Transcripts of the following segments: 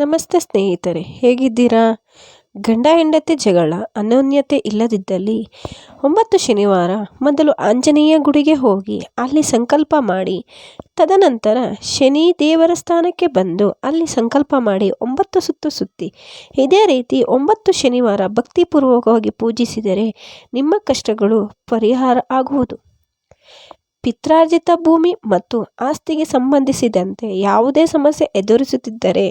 ನಮಸ್ತೆ ಸ್ನೇಹಿತರೆ, ಹೇಗಿದ್ದೀರಾ? ಗಂಡ ಹೆಂಡತಿ ಜಗಳ ಅನ್ಯೋನ್ಯತೆ ಇಲ್ಲದಿದ್ದಲ್ಲಿ ಒಂಬತ್ತು ಶನಿವಾರ ಮೊದಲು ಆಂಜನೇಯ ಗುಡಿಗೆ ಹೋಗಿ ಅಲ್ಲಿ ಸಂಕಲ್ಪ ಮಾಡಿ, ತದನಂತರ ಶನಿ ದೇವರ ಸ್ಥಾನಕ್ಕೆ ಬಂದು ಅಲ್ಲಿ ಸಂಕಲ್ಪ ಮಾಡಿ ಒಂಬತ್ತು ಸುತ್ತು ಸುತ್ತಿ, ಇದೇ ರೀತಿ ಒಂಬತ್ತು ಶನಿವಾರ ಭಕ್ತಿಪೂರ್ವಕವಾಗಿ ಪೂಜಿಸಿದರೆ ನಿಮ್ಮ ಕಷ್ಟಗಳು ಪರಿಹಾರ ಆಗುವುದು. ಪಿತ್ರಾರ್ಜಿತ ಭೂಮಿ ಮತ್ತು ಆಸ್ತಿಗೆ ಸಂಬಂಧಿಸಿದಂತೆ ಯಾವುದೇ ಸಮಸ್ಯೆ ಎದುರಿಸುತ್ತಿದ್ದರೆ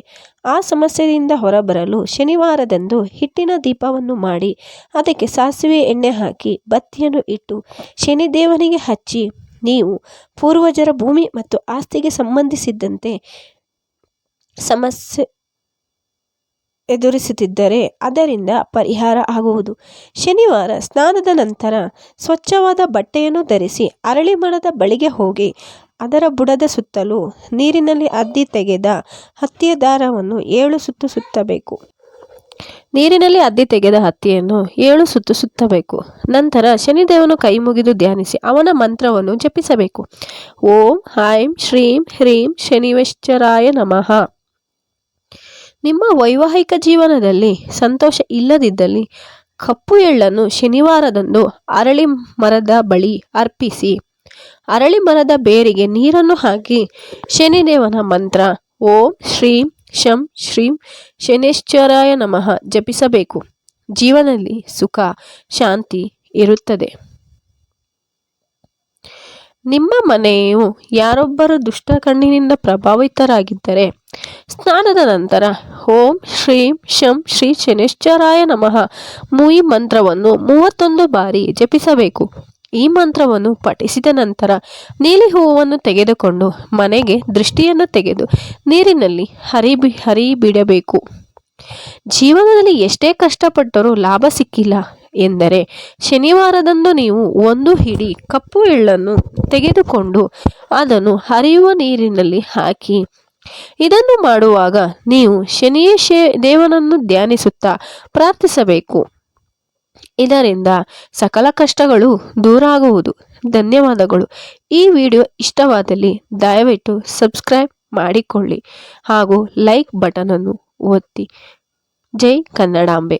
ಆ ಸಮಸ್ಯೆಯಿಂದ ಹೊರಬರಲು ಶನಿವಾರದಂದು ಹಿಟ್ಟಿನ ದೀಪವನ್ನು ಮಾಡಿ ಅದಕ್ಕೆ ಸಾಸಿವೆ ಎಣ್ಣೆ ಹಾಕಿ ಬತ್ತಿಯನ್ನು ಇಟ್ಟು ಶನಿದೇವನಿಗೆ ಹಚ್ಚಿ, ನೀವು ಪೂರ್ವಜರ ಭೂಮಿ ಮತ್ತು ಆಸ್ತಿಗೆ ಸಂಬಂಧಿಸಿದಂತೆ ಸಮಸ್ಯೆ ಎದುರಿಸುತ್ತಿದ್ದರೆ ಅದರಿಂದ ಪರಿಹಾರ ಆಗುವುದು. ಶನಿವಾರ ಸ್ನಾನದ ನಂತರ ಸ್ವಚ್ಛವಾದ ಬಟ್ಟೆಯನ್ನು ಧರಿಸಿ ಅರಳಿ ಮರದ ಬಳಿಗೆ ಹೋಗಿ ಅದರ ಬುಡದ ಸುತ್ತಲೂ ನೀರಿನಲ್ಲಿ ಅದ್ದಿ ತೆಗೆದ ಹತ್ತಿಯ ದಾರವನ್ನು ಏಳು ಸುತ್ತು ಸುತ್ತಬೇಕು. ನೀರಿನಲ್ಲಿ ಅದ್ದಿ ತೆಗೆದ ಹತ್ತಿಯನ್ನು ಏಳು ಸುತ್ತು ಸುತ್ತಬೇಕು. ನಂತರ ಶನಿದೇವನು ಕೈ ಮುಗಿದು ಧ್ಯಾನಿಸಿ ಅವನ ಮಂತ್ರವನ್ನು ಜಪಿಸಬೇಕು. ಓಂ ಐಂ ಶ್ರೀಂ, ಹ್ರೀಂ ಶನಿವೇಶ್ವರಾಯ ನಮಃ. ನಿಮ್ಮ ವೈವಾಹಿಕ ಜೀವನದಲ್ಲಿ ಸಂತೋಷ ಇಲ್ಲದಿದ್ದಲ್ಲಿ ಕಪ್ಪು ಎಳ್ಳನ್ನು ಶನಿವಾರದಂದು ಅರಳಿ ಮರದ ಬಳಿ ಅರ್ಪಿಸಿ. ಅರಳಿ ಮರದ ಬೇರಿಗೆ ನೀರನ್ನು ಹಾಕಿ ಶನಿದೇವನ ಮಂತ್ರ ಓಂ ಶ್ರೀಂ ಶಂ ಶ್ರೀಂ ಶನೇಶ್ವರಾಯ ನಮಃ ಜಪಿಸಬೇಕು. ಜೀವನದಲ್ಲಿ ಸುಖ, ಶಾಂತಿ ಇರುತ್ತದೆ. ನಿಮ್ಮ ಮನೆಯು ಯಾರೊಬ್ಬರು ದುಷ್ಟ ಕಣ್ಣಿನಿಂದ ಪ್ರಭಾವಿತರಾಗಿದ್ದರೆ, ಸ್ನಾನದ ನಂತರ ಓಂ ಶ್ರೀಂ ಶಂ ಶ್ರೀ ಶನೇಶ್ವರಾಯ ನಮಃ ಮೂಯಿ ಮಂತ್ರವನ್ನು ಮೂವತ್ತೊಂದು ಬಾರಿ ಜಪಿಸಬೇಕು. ಈ ಮಂತ್ರವನ್ನು ಪಠಿಸಿದ ನಂತರ ನೀಲಿ ಹೂವನ್ನು ತೆಗೆದುಕೊಂಡು ಮನೆಗೆ ದೃಷ್ಟಿಯನ್ನು ತೆಗೆದು ನೀರಿನಲ್ಲಿ ಹರಿ ಹರಿಬಿಡಬೇಕು ಜೀವನದಲ್ಲಿ ಎಷ್ಟೇ ಕಷ್ಟಪಟ್ಟರೂ ಲಾಭ ಸಿಕ್ಕಿಲ್ಲ. ಎಂದರೆ, ಶನಿವಾರದಂದು ನೀವು ಒಂದು ಹಿಡಿ ಕಪ್ಪು ಎಳ್ಳನ್ನು ತೆಗೆದುಕೊಂಡು ಅದನ್ನು ಹರಿಯುವ ನೀರಿನಲ್ಲಿ ಹಾಕಿ, ಇದನ್ನು ಮಾಡುವಾಗ ನೀವು ಶನಿಯೇ ಶೇ ದೇವನನ್ನು ಧ್ಯಾನಿಸುತ್ತಾ ಪ್ರಾರ್ಥಿಸಬೇಕು. ಇದರಿಂದ ಸಕಲ ಕಷ್ಟಗಳು ದೂರ ಆಗುವುದು ಧನ್ಯವಾದಗಳು. ಈ ವಿಡಿಯೋ ಇಷ್ಟವಾದಲ್ಲಿ ದಯವಿಟ್ಟು ಸಬ್ಸ್ಕ್ರೈಬ್ ಮಾಡಿಕೊಳ್ಳಿ ಹಾಗೂ ಲೈಕ್ ಬಟನನ್ನು ಒತ್ತಿ. ಜೈ ಕನ್ನಡಾಂಬೆ.